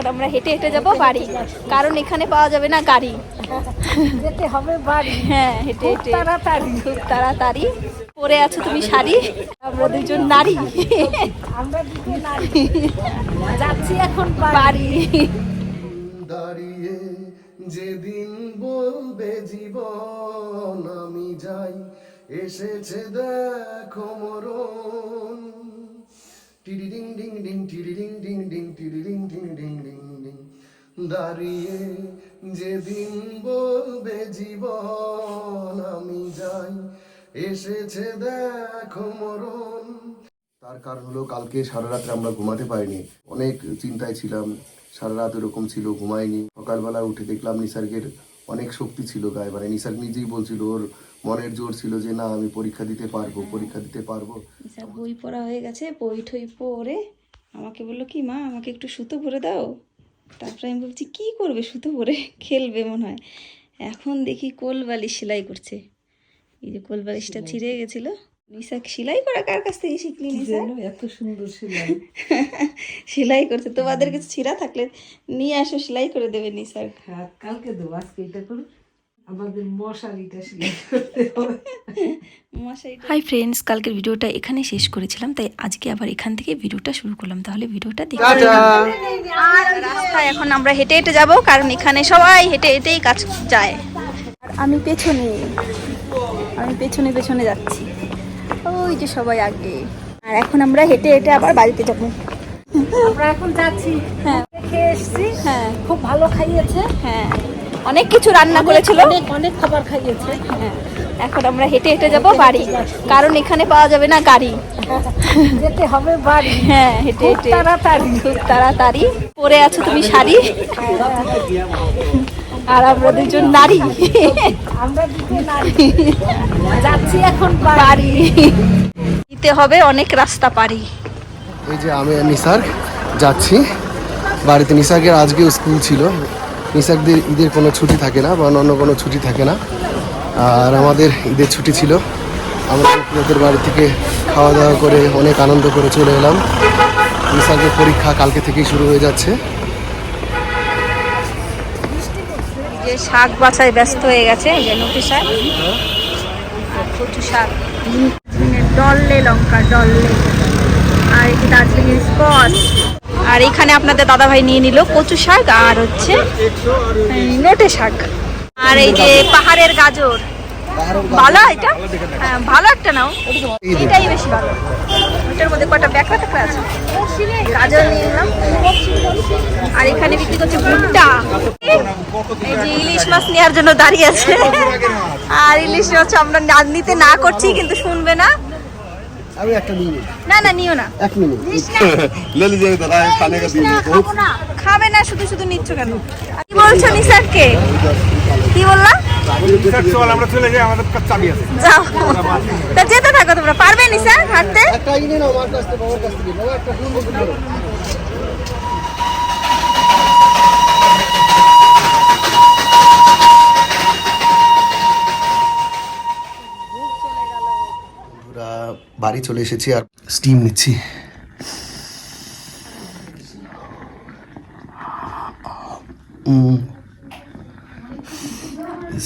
এখন আমরা হেঁটে হেঁটে যাব বাড়ি। কারণ এখানে পাওয়া যাবে না গাড়ি। যেতে হবে বাড়ি। হ্যাঁ হেঁটে হেঁটে। তাড়াতাড়ি। খুব তাড়াতাড়ি। পরে আছো তুমি শাড়ি? আমরা দুজন নারী। আমরা নারী। যাচ্ছি এখন বাড়ি। বাড়ি। দাঁড়িয়ে যেদিন বলবে জীবন আমি যাই। এসেছে দেখো মরণ। টিডিডিং ডিং ডিং ডিং ডিং টিডিডিং ডিং ডিং ডিং ডিং দাঁড়িয়ে যেদিন বলবে জীবন আমি যাই এসেছে দেখো মরণ তার কারণ হলো কালকে সারা রাত্রে আমরা ঘুমাতে পারিনি অনেক চিন্তায় ছিলাম সারা রাত এরকম ছিল ঘুমাইনি সকালবেলা উঠে দেখলাম নিসার্গের অনেক শক্তি ছিল গায়ে। মানে নিশাক নিজেই বলছিল ওর মনের জোর ছিল যে না আমি পরীক্ষা দিতে পারব পরীক্ষা দিতে পারব। বই পড়া হয়ে গেছে। বই ঠই পড়ে আমাকে বলল কি মা আমাকে একটু সুতো পরে দাও। তারপরে আমি বলছি কি করবে সুতো পরে খেলবে মনে হয়। এখন দেখি কোল বালিশ সেলাই করছে। এই যে কোল বালিশটা ছিঁড়ে গেছিল। নিশাক সেলাই করা কার কাছ থেকে শিখলি নিশা এত সুন্দর সেলাই। সেলাই করছে তোমাদের কিছু ছিঁড়া থাকলে নিয়ে আসো সেলাই করে দেবে নিশাক হ্যাঁ কালকে দেবো আজকে এটা করুন আমাদের মশারিটা সেলাই করতে হবে। হাই ফ্রেন্ডস কালকের ভিডিওটা এখানে শেষ করেছিলাম তাই আজকে আবার এখান থেকে ভিডিওটা শুরু করলাম। তাহলে ভিডিওটা দেখে রাস্তায় এখন আমরা হেঁটে হেঁটে যাব কারণ এখানে সবাই হেঁটে হেঁটেই কাজ যায়। আর আমি পেছনে আমি পেছনে পেছনে যাচ্ছি। ওই যে সবাই আগে। আর এখন আমরা হেঁটে হেঁটে আবার বাড়িতে যাব। আমরা এখন যাচ্ছি। হ্যাঁ। খেয়ে এসছি। হ্যাঁ। খুব ভালো খাইয়েছে। হ্যাঁ। অনেক কিছু রান্না করেছিল। অনেক অনেক খাবার খাইয়েছে। হ্যাঁ। এখন আমরা হেঁটে হেঁটে যাব বাড়ি। কারণ এখানে পাওয়া যাবে না গাড়ি। যেতে হবে বাড়ি। হ্যাঁ হেঁটে হেঁটে। তাড়াতাড়ি। খুব তাড়াতাড়ি। পরে আছো তুমি শাড়ি। আর আমরা দুজন নারী। আমরা নারী। যাচ্ছি এখন বাড়ি। দিতে হবে অনেক রাস্তা পারি এই যে আমি আর নিসার্গ যাচ্ছি। বাড়িতে নিসার্গের আজকেও স্কুল ছিল। নিসার্গদের ঈদের কোনো ছুটি থাকে না বা অন্য কোনো ছুটি থাকে না। আর আমাদের ঈদের ছুটি ছিল। আমরা ওদের বাড়ি থেকে খাওয়া দাওয়া করে অনেক আনন্দ করে চলে এলাম। নিসার্গের পরীক্ষা কালকে থেকেই শুরু হয়ে যাচ্ছে। যে শাক বাছায় ব্যস্ত হয়ে গেছে যে নটি শাক। আর কচু শাক ডললে লঙ্কা ডললে আর এই যে দার্জিলিং স্কচ আর এখানে আপনাদের দাদাভাই নিয়ে নিল কচু শাক আর হচ্ছে এই নোটে শাক। আর এই যে পাহাড়ের গাজর। ভালো এটা? হ্যাঁ ভালো একটা নাও। এটাই বেশি ভালো। এটার মধ্যে কটা ব্যাগ রাখা আছে? গাজর নিয়ে নিলাম আর এখানে বিক্রি করছে ভুট্টা। এই যে ইলিশ মাছ নেওয়ার জন্য দাঁড়িয়ে আছে। আর ইলিশ মাছ আমরা নিতে না করছি কিন্তু শুনবে না। আমি একটা না না নিও না। এক মিনিট। খানে খাবে না। শুধু শুধু নিচ্ছ কেন? কি বলছো নিসারকে? কি বললা? যেতে তোমরা পারবে হাঁটতে? একটা ইনে নাও আমার কাছ থেকে বাবার কাছ থেকে বাবা একটা ফোন বলতে পারো। বাড়ি চলে এসেছি আর স্টিম নিচ্ছি।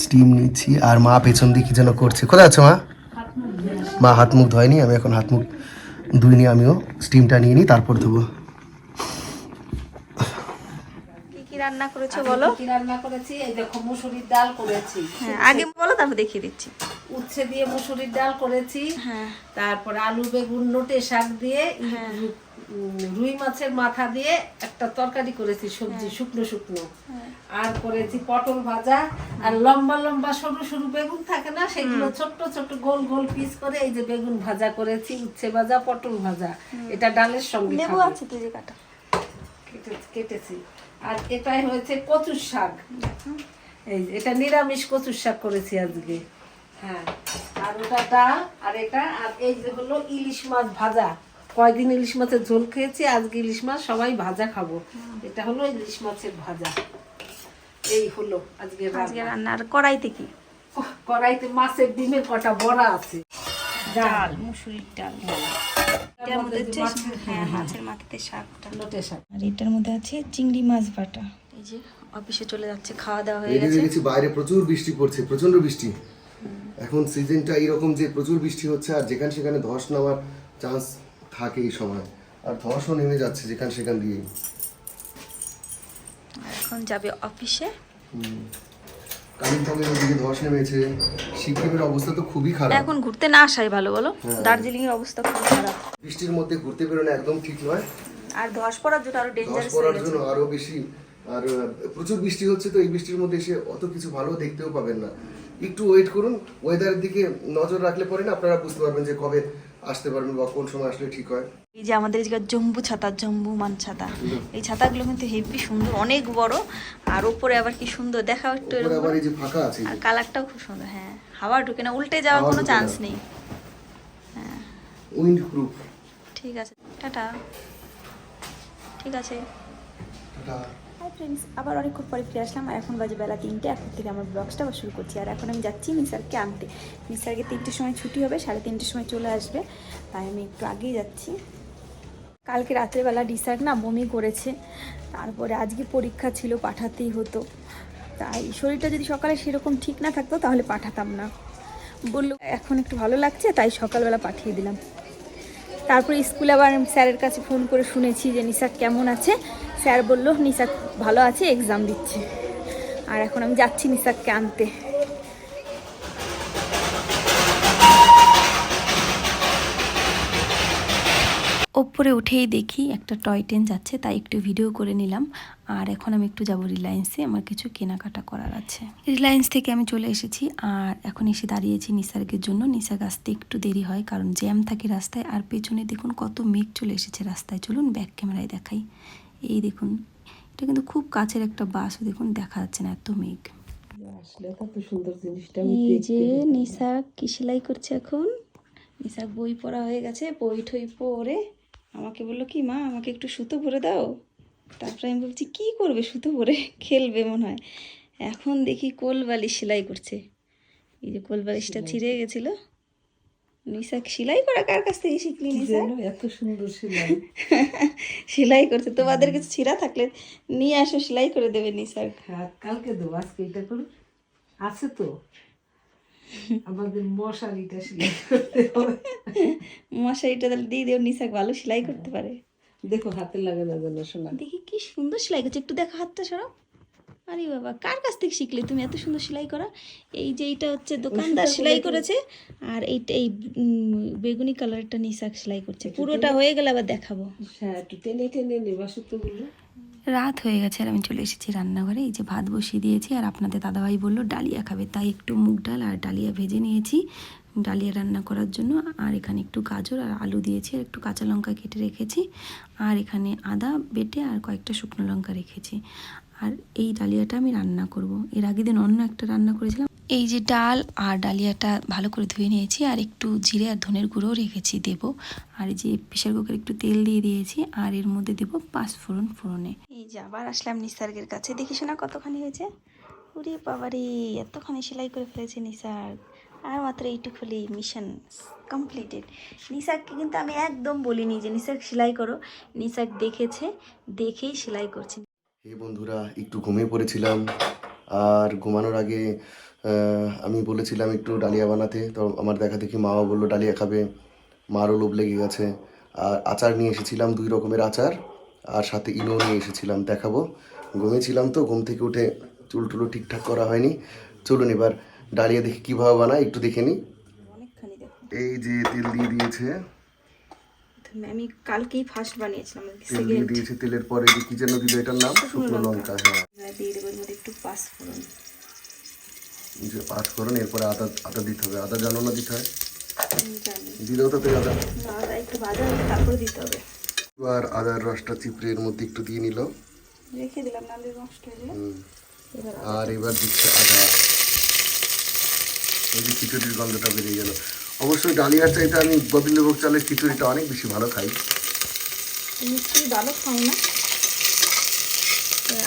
স্টিম নিচ্ছি আর মা পেছন দিয়ে কি যেন করছে। কোথায় আছো মা? মা হাত মুখ ধোয়নি আমি এখন হাত মুখ ধুই নিয়ে আমিও স্টিমটা নিয়ে নিই তারপর ধোবো। কি কি রান্না করেছ বলো? কি রান্না করেছি? এই দেখো মুসুরির ডাল করেছি। হ্যাঁ আগে বলো তারপর দেখিয়ে দিচ্ছি। উচ্ছে দিয়ে মুসুরির ডাল করেছি। হ্যাঁ। তারপর আলু বেগুন নোটে শাক দিয়ে উম, রুই মাছের মাথা দিয়ে একটা তরকারি করেছি সবজি শুকনো শুকনো। আর করেছি পটল ভাজা। আর লম্বা লম্বা সরু সরু বেগুন থাকে না সেগুলো ছোট্ট ছোট্ট গোল গোল পিস করে এই যে বেগুন ভাজা করেছি উচ্ছে ভাজা পটল ভাজা। এটা ডালের সঙ্গে লেবু আছে কাটা কেটে- কেটেছি আর এটাই হয়েছে কচুর শাক। এই এটা নিরামিষ কচুর শাক করেছি আজকে। হ্যাঁ। আর ওটা ডাল আর এটা আর এই যে হলো ইলিশ মাছ ভাজা। কয়দিন ইলিশ মাছের ঝোল খেয়েছি আজকে ইলিশ মাছ সবাই ভাজা খাব। এটা হলো ইলিশ মাছের ভাজা। এই হলো আজকে আজকে রান্নার কড়াইতে কি? কড়াইতে মাছের ডিমের কটা বড়া আছে। ডাল মুসুরির ডাল। এটার মধ্যে হচ্ছে হ্যাঁ মাছের মাথাতে শাকটা। লোটে শাক। আর এটার মধ্যে আছে চিংড়ি মাছ বাটা। এই যে অফিসে চলে যাচ্ছে খাওয়া দাওয়া হয়ে গেছে। বাইরে প্রচুর বৃষ্টি পড়ছে প্রচণ্ড বৃষ্টি। এখন সিজনটা এরকম যে প্রচুর বৃষ্টি হচ্ছে আর যেখানে সেখানে ধস নামার চান্স থাকে এই সময়। আর ধসও নেমে যাচ্ছে যেখানে সেখান দিয়ে এখন যাবে অফিসে? কালিম্পংয়ের ওদিকে ধস নেমেছে। সিকিমের অবস্থা তো খুবই খারাপ। এখন ঘুরতে না আসাই ভালো বলো? দার্জিলিং এর অবস্থা খুব খারাপ। বৃষ্টির মধ্যে ঘুরতে বেরোনো একদম ঠিক নয়। আর ধস পড়ার জন্য আরও ডেঞ্জারাস হয়ে পড়ার জন্য আরও বেশি। আর প্রচুর বৃষ্টি হচ্ছে তো এই বৃষ্টির মধ্যে এসে অত কিছু ভালো দেখতেও পাবেন না। একটু ওয়েট করুন। ওয়েদারের দিকে নজর রাখলে পরে না আপনারা বুঝতে পারবেন যে কবে আসতে পারবেন বা কোন সময় আসলে ঠিক হয়। এই যে আমাদের এই জায়গায় জম্বু ছাতা জম্বু মান ছাতা। এই ছাতাগুলো কিন্তু হেভি সুন্দর অনেক বড়। আর উপরে আবার কি সুন্দর দেখা একটু এরকম। আবার এই যে ফাঁকা আছে। আর কালারটাও খুব সুন্দর হ্যাঁ। হাওয়া ঢুকে না উল্টে যাওয়ার কোনো চান্স। নেই। উইন্ড প্রুফ ঠিক আছে টাটা। ঠিক আছে। টাটা। ফ্রেন্ডস আবার অনেকক্ষণ পরে ফিরে আসলাম আর এখন বাজে বেলা তিনটে। এখন থেকে আমার ব্লগসটা শুরু করছি। আর এখন আমি যাচ্ছি নিসারকে আনতে। নিসারকে তিনটের সময় ছুটি হবে, সাড়ে তিনটের সময় চলে আসবে। তাই আমি একটু আগেই যাচ্ছি। কালকে রাত্রেবেলা ডিসার্ট না বমি করেছে। তারপরে আজকে পরীক্ষা ছিল, পাঠাতেই হতো। তাই শরীরটা যদি সকালে সেরকম ঠিক না থাকতো, তাহলে পাঠাতাম না। বলল, এখন একটু ভালো লাগছে, তাই সকালবেলা পাঠিয়ে দিলাম। তারপরে স্কুলে আবার স্যারের কাছে ফোন করে শুনেছি যে নিশাক কেমন আছে? স্যার বলল নিশাক ভালো আছে এক্সাম দিচ্ছে। আর এখন আমি যাচ্ছি নিশাককে আনতে। ওপরে উঠেই দেখি একটা টয় ট্রেন যাচ্ছে তাই একটু ভিডিও করে নিলাম। আর এখন আমি একটু যাব রিলায়েন্সে আমার কিছু কেনাকাটা করার আছে। রিলায়েন্স থেকে আমি চলে এসেছি আর এখন এসে দাঁড়িয়েছি নিসার্গের জন্য। নিসার্গ আসতে একটু দেরি হয় কারণ জ্যাম থাকে রাস্তায় আর পেছনে দেখুন কত মেঘ চলে এসেছে রাস্তায়। চলুন ব্যাক ক্যামেরায় দেখাই। এই দেখুন এটা কিন্তু খুব কাছের একটা বাসও দেখুন দেখা যাচ্ছে না এত মেঘ। আসলে কত সুন্দর জিনিসটা এই যে নিশাক কি সেলাই করছে এখন? নিশাক বই পড়া হয়ে গেছে বই ঠই পড়ে আমাকে বলল কি মা আমাকে একটু সুতো পরে দাও। তারপরে আমি বলছি কি করবে সুতো পরে? খেলবে মনে হয়। এখন দেখি কোল বালিশ সেলাই করছে। এই যে কোল বালিশটা ছিঁড়ে গেছিল। নিশাক সেলাই করা কার কাছ থেকে শিখলি এত সুন্দর সেলাই। সেলাই করছে। তোমাদের কিছু ছিঁড়া থাকলে নিয়ে আসো সেলাই করে দেবে নিশাক হ্যাঁ কালকে দেবো আজকে এটা করুন। আছে তো? আমাদের মশারিটা সেলাই করতে হবে। মশারিটা তাহলে দিয়ে দিও নিশাক ভালো সেলাই করতে পারে। দেখো হাতে লাগে না যেন শোনা দেখি কি সুন্দর সেলাই করছে একটু দেখা হাতটা সরাও। আরে বাবা কার কাছ থেকে শিখলে তুমি এত সুন্দর সেলাই করা? এই যে এইটা হচ্ছে দোকানদার সেলাই করেছে আর এইটা এই বেগুনি কালারটা নিশাক সেলাই করছে। পুরোটা হয়ে গেলে আবার দেখাবো। হ্যাঁ একটু টেনে টেনে নেবা সুতোগুলো রাত হয়ে গেছে আর আমি চলে এসেছি রান্নাঘরে। এই যে ভাত বসিয়ে দিয়েছি আর আপনাদের দাদাভাই বলল, ডালিয়া খাবে। তাই একটু মুগ ডাল আর ডালিয়া ভেজে নিয়েছি ডালিয়া রান্না করার জন্য। আর এখানে একটু গাজর আর আলু দিয়েছি আর একটু কাঁচা লঙ্কা কেটে রেখেছি। আর এখানে আদা বেটে আর কয়েকটা শুকনো লঙ্কা রেখেছি। আর এই ডালিয়াটা আমি রান্না করব। এর আগে দিন অন্য একটা রান্না করেছিলাম। এই যে ডাল আর ডালিয়াটা ভালো করে ধুয়ে নিয়েছি আর একটু জিরে আর ধনের গুঁড়োও রেখেছি দেব। আর এই যে প্রেশার কুকার একটু তেল দিয়ে দিয়েছি আর এর মধ্যে দেবো পাঁচ ফোড়ন ফোড়নে। এই যে আবার আসলাম নিসার্গের কাছে। দেখি শোনা কতখানি হয়েছে। ওরে বাবারে এতখানি সেলাই করে ফেলেছে নিসার্গ। আর মাত্র এইটুকুলি মিশন কমপ্লিটেড। নিসার্গকে কিন্তু আমি একদম বলিনি যে নিসার্গ সেলাই করো। নিসার্গ দেখেছে দেখেই সেলাই করছে। হে বন্ধুরা একটু ঘুমিয়ে পড়েছিলাম। আর ঘুমানোর আগে আমি বলেছিলাম একটু ডালিয়া বানাতে। তো আমার দেখা দেখি মাও বলল ডালিয়া খাবে। মারও লোভ লেগে গেছে। আর আচার নিয়ে এসেছিলাম দুই রকমের আচার। আর সাথে ইনো নিয়ে এসেছিলাম দেখাবো। ঘুমিয়েছিলাম তো ঘুম থেকে উঠে চুল টুলো ঠিকঠাক করা হয়নি। চলুন এবার ডালিয়া দেখি কীভাবে বানায় একটু দেখে নিই। এই যে তেল দিয়ে দিয়েছে। আমি কালকেই ফার্স্ট বানিয়েছিলাম তেল দিয়ে দিয়েছে তেলের পরে কি যেন দিল এটার নাম শুকনো লঙ্কা। হ্যাঁ। দিয়ে দেবো একটু পাঁচফোড়ন। পাঁচ ফোড়ন এরপরে আদা আদা দিতে হবে। আদা জানো না দিতে হয়? দিলেও তাতে আদা এবার আদার রসটা চিপড়ে এর মধ্যে একটু দিয়ে নিল। রেখে দিলাম নাহলে নষ্ট হয়ে আর এবার দিচ্ছে আদা। এই যে খিচুড়ির গন্ধটা বেরিয়ে গেল। অবশ্যই ডালিয়ার চাইতে আমি গোবিন্দভোগ চালের খিচুড়িটা অনেক বেশি ভালো খাই। মিষ্টি ভালো খাই না।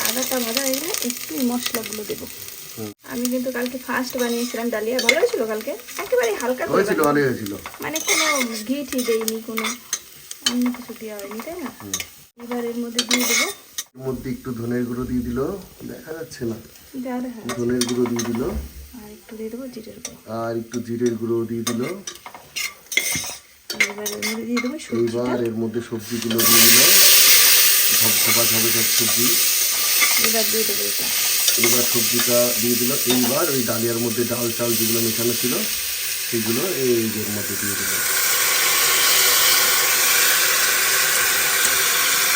আদাটা ভাজা হয়ে গেলে একটু মশলাগুলো দেবো। আমি কিন্তু কালকে ফার্স্ট বানিয়েছিলাম ডালিয়া। ভালো হয়েছিল কালকে? একেবারে হালকা হয়েছিল বানিয়েছি। হয়েছিল। মানে কোনো ঘি টি দেয়নি কোনো অন্য কিছু দেওয়া হয়নি তাই না? এবার এর মধ্যে দিয়ে দেবো। এর মধ্যে একটু ধনের গুঁড়ো দিয়ে দিল দেখা যাচ্ছে না। ধনের গুঁড়ো দিয়ে দিল। আর একটু দিয়ে দেবো জিরের গুঁড়ো। আর একটু জিরের গুঁড়ো দিয়ে দিল। এবার এর মধ্যে এইবার এর সবজিগুলো দিয়ে দিল। ধপধপা ঝাবে সব সবজি। এবার দিয়ে দেবো এটা। এবার সবজিটা দিয়ে দিল। এইবার ওই ডালিয়ার মধ্যে ডাল চাল যেগুলো মেশানো ছিল সেগুলো এই এর মধ্যে দিয়ে দিল।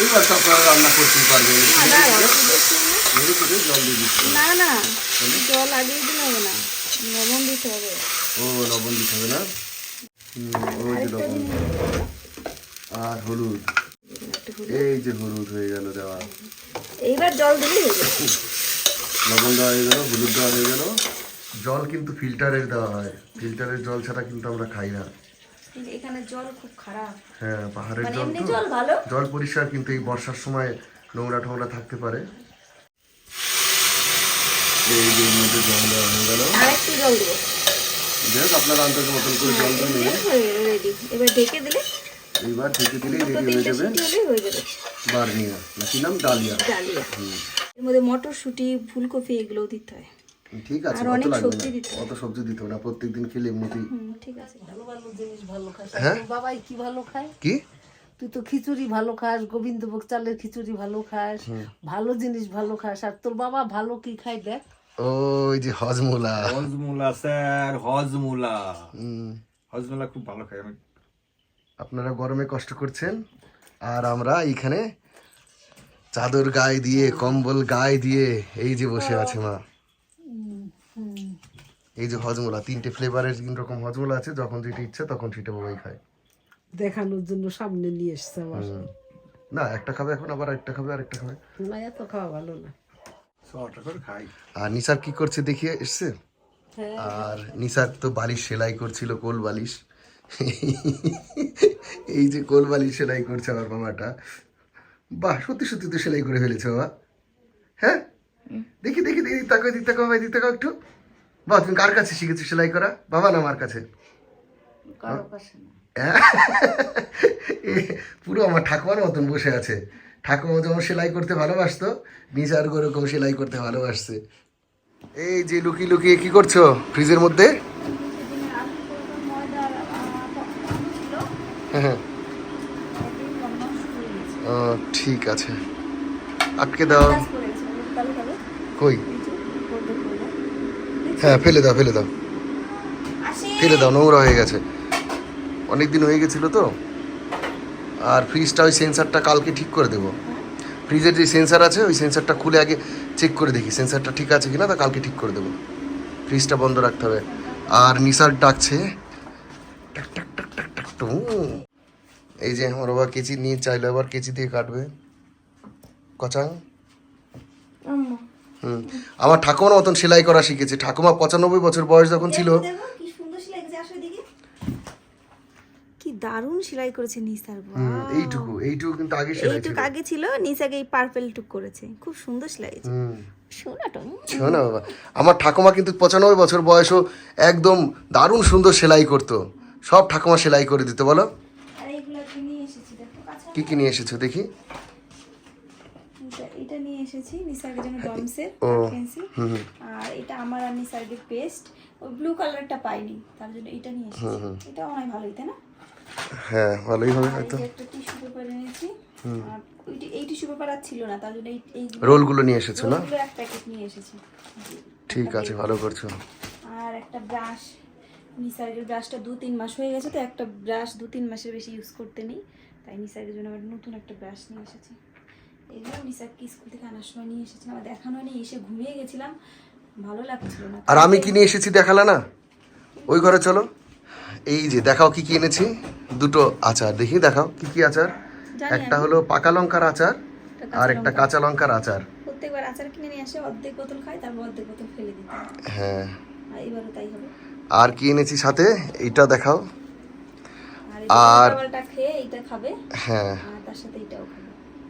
এবার তো আপনারা রান্না করতেই পারবেন। জল দিয়ে দিচ্ছে। না না জল দিলে হবে না। লবণ দিতে হবে। ও লবণ দিতে হবে না? ওই যে লবণ। আর হলুদ। এই যে হলুদ হয়ে গেল দেওয়া। এইবার জল দিলেই হয়ে যাবে। লবণ দেওয়া হয়ে গেল হলুদ দেওয়া হয়ে গেল। জল কিন্তু ফিল্টারের দেওয়া হয়। ফিল্টারের জল ছাড়া কিন্তু আমরা খাই না। এখানে জল খুব খারাপ। হ্যাঁ পাহাড়ের মানে জল তো। জল পরিষ্কার কিন্তু এই বর্ষার সময় নোংরা টোংরা থাকতে পারে। এই যে মধ্যে জল দেওয়া হয়ে গেল। আর একটু জল দেবো। যাই হোক আপনার আন্দাজ মতন করে জল দিয়ে নেবেন এবার ঢেকে দিলে এইবার ঢেকে দিলেই রেডি হয়ে যাবে। বার্নিয়া নাকি নাম ডালিয়া? ডালিয়া। এর মধ্যে মটরশুঁটি ফুলকপি এগুলোও দিতে হয়। ঠিক আছে আর অত অনেক লাগবে সবজি দিতে হবে। অত সবজি দিতে হবে না প্রত্যেকদিন খেলে এমনিতেই। ঠিক আছে। ভালো ভালো জিনিস ভালো খাস হ্যাঁ? বাবাই কি ভালো খায়? কি? তুই তো খিচুড়ি ভালো খাস গোবিন্দভোগ চালের খিচুড়ি ভালো খাস ভালো জিনিস ভালো খাস। আর তোর বাবা ভালো কি খায় দেখ? ওই যে হজমুলা। হজমুলা স্যার হজমুলা। হুম, হজমুলা খুব ভালো খাই আমি আপনারা গরমে কষ্ট করছেন আর আমরা এইখানে চাদর গায়ে দিয়ে কম্বল গায়ে দিয়ে এই যে বসে আছে মা। এই যে হজমুলা তিনটে ফ্লেভারের তিন রকম হজমুলা আছে যখন যেটা ইচ্ছা তখন সেটা বাবাই খায়। দেখানোর জন্য সামনে নিয়ে এসছে আমার না একটা খাবে এখন আবার একটা খাবে আর একটা খাবে। না এত খাওয়া ভালো না। খাই। আর নিসার কি করছে দেখিয়ে এসছে? হ্যাঁ। আর নিসার তো বালিশ সেলাই করছিল কোল বালিশ। এই যে কোল বালিশ সেলাই করছে আমার বাবাটা বাহ সত্যি সত্যি তো সেলাই করে ফেলেছে বাবা। হ্যাঁ? দেখি দেখি দেখি তাকাও দিক তাকাও ভাই দিক তাকাও একটু। বাবা তুমি কার কাছে শিখেছো সেলাই করা? বাবা না আমার কাছে? হ্যাঁ? পুরো আমার ঠাকুমার মতন বসে আছে। ঠাকুমা যেমন সেলাই করতে ভালোবাসতো নিসার ওরকম সেলাই করতে ভালোবাসছে। এই যে লুকিয়ে লুকিয়ে কি করছ? ফ্রিজের মধ্যে? হ্যাঁ। ঠিক আছে। আটকে দাও। কই? হ্যাঁ ফেলে দাও ফেলে দাও। ফেলে দাও, নোংরা হয়ে গেছে। অনেক দিন হয়ে গেছিল তো। আর ফ্রিজটা ওই সেন্সারটা কালকে ঠিক করে দেবো। ফ্রিজের যে সেন্সার আছে, ওই সেন্সারটা খুলে আগে চেক করে দেখি, সেন্সারটা ঠিক আছে কিনা তা কালকে ঠিক করে দেবো। ফ্রিজটা বন্ধ রাখতে হবে। আর নিসার ডাকছে। টাক টাক টাক টাক টাক টু। এই যে আমার বাবা কেচি নিয়ে চাইলে আবার কেচি দিয়ে কাটবে। কচাং? হুম। আমার ঠাকুমার মতন সেলাই করা শিখেছে। ঠাকুমা পঁচানব্বই বছর বয়স যখন ছিল। কি সুন্দর সেলাই করেছে আসলে দেখি কি দারুণ সেলাই করেছে নিসার এইটুকু এইটুকু কিন্তু আগে সেলাই ছিল। এইটুক আগে ছিল নিসাকে এই পার্পেল টুক করেছে। খুব সুন্দর সেলাই শোনো বাবা। আমার ঠাকুমা কিন্তু পঁচানব্বই বছর বয়সও একদম দারুণ সুন্দর সেলাই করতো। সব ঠাকুমা সেলাই করে দিত বলো। কি কি নিয়ে এসেছ দেখি। এটা- এটা নিয়ে এসেছি নিসার্গের জন্য ডমসের পেন্সিল। হুম। আর এটা আমার আর নিসার্গের পেস্ট। ওই ব্লু কালারটা পাইনি তার জন্য এটা নিয়ে এসেছি। এটা অনেক ভালোই তাই না? হ্যাঁ ভালোই হবে হয়তো। একটা টিস্যু পেপার এনেছি। আর এই টিস্যু পেপার আর ছিল না তার জন্য এই এই রোলগুলো নিয়ে এসেছ না? এক প্যাকেট নিয়ে এসেছি। ঠিক আছে ভালো করছ। আর একটা ব্রাশ নিসার্গের ব্রাশটা দু তিন মাস হয়ে গেছে তো একটা ব্রাশ দু তিন মাসের বেশি ইউজ করতে নেই। তাই নিসার্গের জন্য আবার নতুন একটা ব্রাশ নিয়ে এসেছি। এগুলো নিসারকে স্কুল থেকে আনার সময় নিয়ে এসেছিলাম আর দেখানো নেই এসে ঘুমিয়ে গেছিলাম। ভালো লাগছিল না। আর আমি কি নিয়ে এসেছি দেখালা না? ওই ঘরে চলো। এই যে দেখাও কি কি এনেছি। দুটো আচার দেখি দেখাও কি কি আচার। একটা হলো পাকা লঙ্কার আচার আর একটা কাঁচা লঙ্কার আচার। প্রত্যেকবার আচার কিনে নিয়ে আসে অর্ধেক বোতল খাই তারপর অর্ধেক বোতল ফেলে দিতে হ্যাঁ। এবারও তাই হবে। আর কি এনেছি সাথে এইটা দেখাও। আর হ্যাঁ।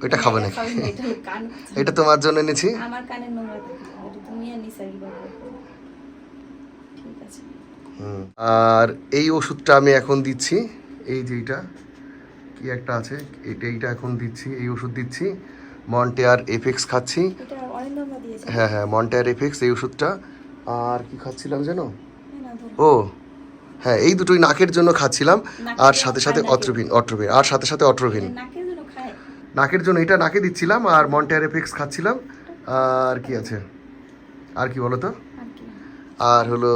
এটা নাকি? খাবে না, এটা এটা তোমার জন্য এনেছি। আমার কানের নোংরা তুমি আর নিসারি ব্যবহার আছে। হুম। আর এই ওষুধটা আমি এখন দিচ্ছি। এই যে এইটা কি একটা আছে? এটা এইটা এখন দিচ্ছি এই ওষুধ দিচ্ছি। মন্টেয়ার এফেক্স খাচ্ছি। এটা হ্যাঁ হ্যাঁ মন্টেয়ার এফেক্স এই ওষুধটা। আর কি খাচ্ছিলাম জানো ও হ্যাঁ এই দুটোই নাকের জন্য খাচ্ছিলাম আর সাথে সাথে? অট্রোভিন অট্রোভিন আর সাথে সাথে অট্রোভিন নাকের জন্য খায়। এটা নাকে দিচ্ছিলাম আর মন্টেয়ার এফেক্স খাচ্ছিলাম। আর কি আছে? আর কি বলো তো? আর আর হলো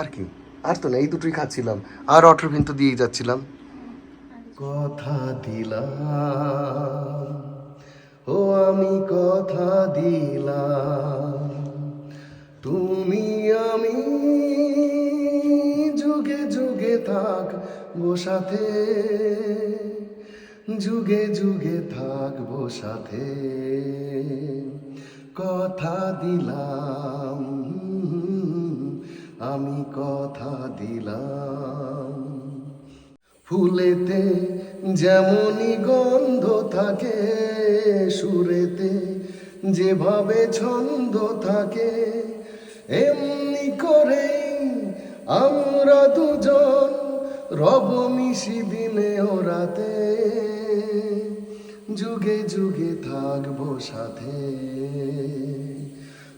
আর কি? আর তো না এই দুটোই খাচ্ছিলাম। আর অট্রোভিন তো দিয়েই যাচ্ছিলাম। কথা দিলাম ও আমি কথা দিলাম তুমি আমি যুগে যুগে থাক সাথে। যুগে যুগে থাকব সাথে। কথা দিলাম, আমি কথা দিলাম। ফুলেতে যেমনই গন্ধ থাকে, সুরেতে যেভাবে ছন্দ থাকে, এমনি করে আমরা দুজন রব মিশি দিনে ও রাতে। যুগে যুগে থাকব সাথে।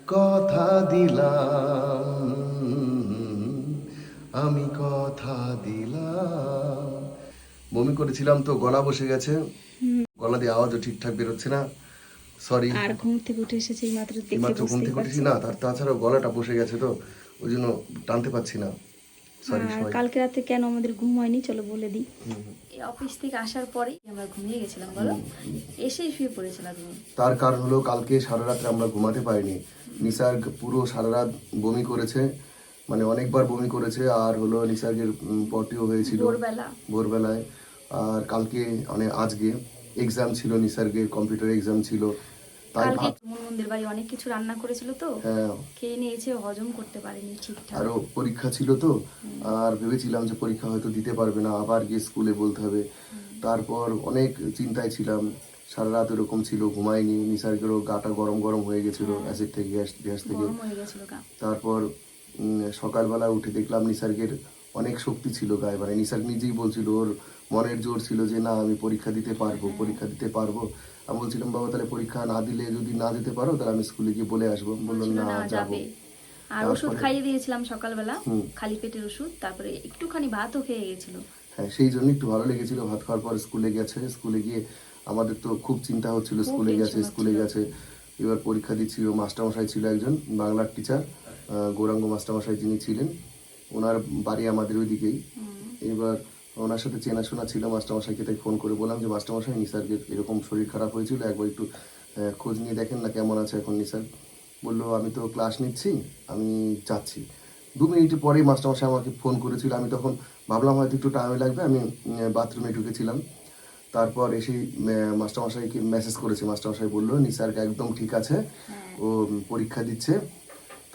কথা দিলাম আমি কথা দিলাম। বমি করেছিলাম তো গলা বসে গেছে। গলা দিয়ে আওয়াজও ঠিকঠাক বেরোচ্ছে না। সরি আর ঘুম থেকে উঠে এসেছি মাত্র মাত্র ঘুম থেকে উঠেছি না তার তাছাড়াও গলাটা বসে গেছে তো। ওই জন্য টানতে পারছি না। সরি আর কালকে রাতে কেন আমাদের ঘুম হয়নি? চলো বলে দিই। অফিস থেকে আসার পরে আমরা ঘুমিয়ে গেছিলাম বলো? এসেই শুয়ে পড়েছিলাম তার কারণ হলো কালকে সারা রাত্রে আমরা ঘুমাতে পারিনি। নিসার্গ পুরো সারা রাত বমি করেছে। মানে অনেকবার বমি করেছে আর হলো নিসার্গের পটিও হয়েছিল ভোরবেলা। ভোরবেলায়। আর কালকে মানে আজকে এক্সাম ছিল নিসার্গের কম্পিউটার এক্সাম ছিল। তাই কালকে মন্দির বাড়ি অনেক কিছু রান্না করেছিল তো। হ্যাঁ। খেয়ে নিয়েছে হজম করতে পারেনি ঠিকঠাক। আরও পরীক্ষা ছিল তো। আর ভেবেছিলাম যে পরীক্ষা হয়তো দিতে পারবে না আবার গিয়ে স্কুলে বলতে হবে। তারপর অনেক চিন্তায় ছিলাম সারা রাত এরকম ছিল ঘুমাইনি নিসার্গেরও গাটা গরম গরম হয়ে গেছিল অ্যাসিড থেকে গ্যাস গ্যাস থেকে। হয়ে তারপর সকালবেলা উঠে দেখলাম নিসার্গের অনেক শক্তি ছিল গায়ে। মানে নিসার্গ নিজেই বলছিল ওর মনের জোর ছিল যে না আমি পরীক্ষা দিতে পারব পরীক্ষা দিতে পারব। বলছিলাম বাবা তাহলে পরীক্ষা না দিলে যদি না দিতে পারো তাহলে আমি স্কুলে গিয়ে বলে আসব। বলল না না যাবে। আর ওষুধ খাইয়ে দিয়েছিলাম সকালবেলা খালি পেটের ওষুধ তারপরে একটুখানি ভাতও খেয়ে গেছিল। হ্যাঁ সেই জন্য একটু ভালো লেগেছিল ভাত খাওয়ার পর স্কুলে গেছে। স্কুলে গিয়ে আমাদের তো খুব চিন্তা হচ্ছিল স্কুলে গেছে স্কুলে গেছে। এবার পরীক্ষা দিচ্ছিল মাস্টারমশাই ছিল একজন বাংলার টিচার গৌরাঙ্গ মাস্টারমশাই যিনি ছিলেন ওনার বাড়ি আমাদের ওইদিকেই। এবার ওনার সাথে চেনাশোনা ছিল মাস্টারমশাইকে তাই ফোন করে বললাম যে মাস্টারমশাই নিসার্গের এরকম শরীর খারাপ হয়েছিল একবার একটু খোঁজ নিয়ে দেখেন না কেমন আছে এখন নিসার্গ বলল আমি তো ক্লাস নিচ্ছি আমি যাচ্ছি। দু মিনিট পরেই মাস্টারমশাই আমাকে ফোন করেছিল আমি তখন ভাবলাম হয়তো একটু টাইম লাগবে আমি বাথরুমে ঢুকেছিলাম। তারপর এসে মাস্টারমশাইকে মেসেজ করেছে মাস্টারমশাই বলল নিসার্গ একদম ঠিক আছে ও পরীক্ষা দিচ্ছে।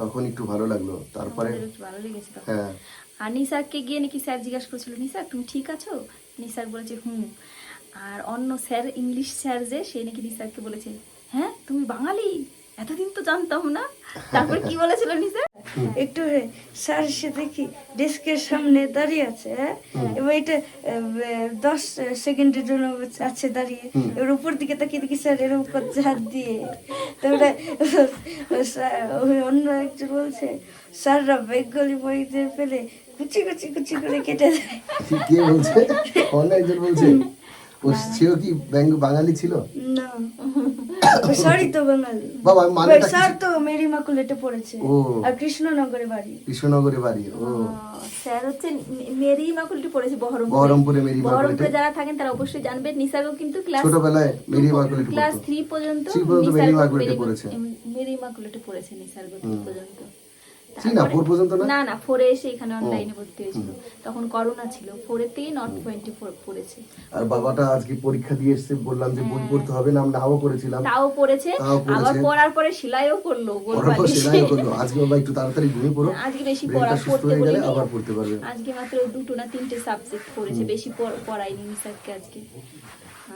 তখন একটু ভালো লাগল তারপরে। হ্যাঁ। আর নিসারকে গিয়ে নাকি স্যার জিজ্ঞাসা করেছিল নিসার তুমি ঠিক আছো? নিসার বলেছে হুম। আর অন্য স্যার ইংলিশ স্যার যে সে নাকি নিসারকে বলেছে হ্যাঁ তুমি বাঙালি? এতদিন তো জানতাম না। তারপর কি বলেছিল নিসার? একটু স্যার সে দেখি ডেস্কের সামনে দাঁড়িয়ে আছে হ্যাঁ? এবার এটা দশ সেকেন্ডের জন্য আছে দাঁড়িয়ে। এবার উপর দিকে তাকিয়ে দেখি স্যার এরকম করছে হাত দিয়ে। তারপরে অন্য একজন বলছে স্যাররা বেঙ্গলি বইদের পেলে কুচি কুচি কুচি করে কেটে দেয়। কে বলছে? অন্য একজন বলছে ও সেও কি বাঙালি ছিল? না। স্যারই তো বাঙালি। বাবা মানেটা স্যার তো মেরি মাকুলেটে পড়েছে। আর কৃষ্ণনগরে বাড়ি। কৃষ্ণনগরে বাড়ি ও। স্যার হচ্ছে মেরি মাকুলটি পড়েছে বহরমপুরে। বহরমপুরে মেরি বহরমপুরে যারা থাকেন তারা অবশ্যই জানবেন। নিসারও কিন্তু ক্লাস ছোটবেলায় মেরি মাকুলিতে ক্লাস পড়তো। থ্রি পর্যন্ত Three মেরি মাকুলিতে পড়েছে। মেরি মাকুলেটে পড়েছে পর্যন্ত। না, তারপরে- পর্যন্ত না? না না ফোরে এসে এখানে অনলাইনে ভর্তি হয়েছিল। তখন করোনা ছিল। ফোরের নট টোয়েন্টি ফোর পড়েছে। আর বাবাটা আজকে পরীক্ষা দিয়ে এসছে বললাম যে বই পড়তে হবে না নাও করেছিলাম। তাও পড়েছে। আবার পড়ার পরে সেলাইও করল পড়ার পর করল। আজকে বাবা একটু তাড়াতাড়ি ঘুমিয়ে পড়ো। আজকে বেশি ব্রেনটা পড়া সুস্থ পড়তে হয়ে আবার পড়তে পারবে। আজকে মাত্র দুটো না তিনটে সাবজেক্ট পড়েছে। বেশি পড়াইনি নিসারকে আজকে।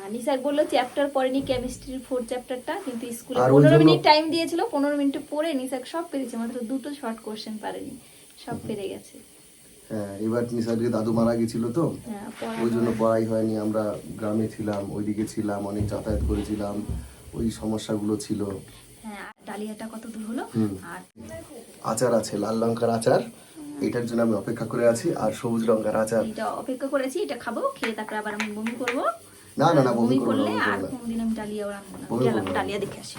নিসার বলল চ্যাপ্টার পড়েনি কেমিস্ট্রির ফোর চ্যাপ্টারটা কিন্তু স্কুলে পনেরো মিনিট টাইম দিয়েছিল পনেরো মিনিটে পড়ে নিসার সব পেরেছে। মাত্র দুটো শর্ট কোশ্চেন পারেনি সব পেরে গেছে। হ্যাঁ এবার নিসারকে দাদু মারা গেছিল তো? হ্যাঁ ওই জন্য পড়াই হয়নি আমরা গ্রামে ছিলাম ওইদিকে ছিলাম অনেক যাতায়াত করেছিলাম ওই সমস্যাগুলো ছিল। হ্যাঁ ডালিয়াটা কত দূর হলো? আর আচার আছে লাল লঙ্কার আচার। এটার জন্য আমি অপেক্ষা করে আছি আর সবুজ লঙ্কার আচার। এটা অপেক্ষা করেছি এটা খাব খেয়ে তারপরে আবার আমি বমি করব। না না না বমি করলে আর কোনদিন আমি ডালিয়াও রাখব না। ডালিয়া দেখে আসি।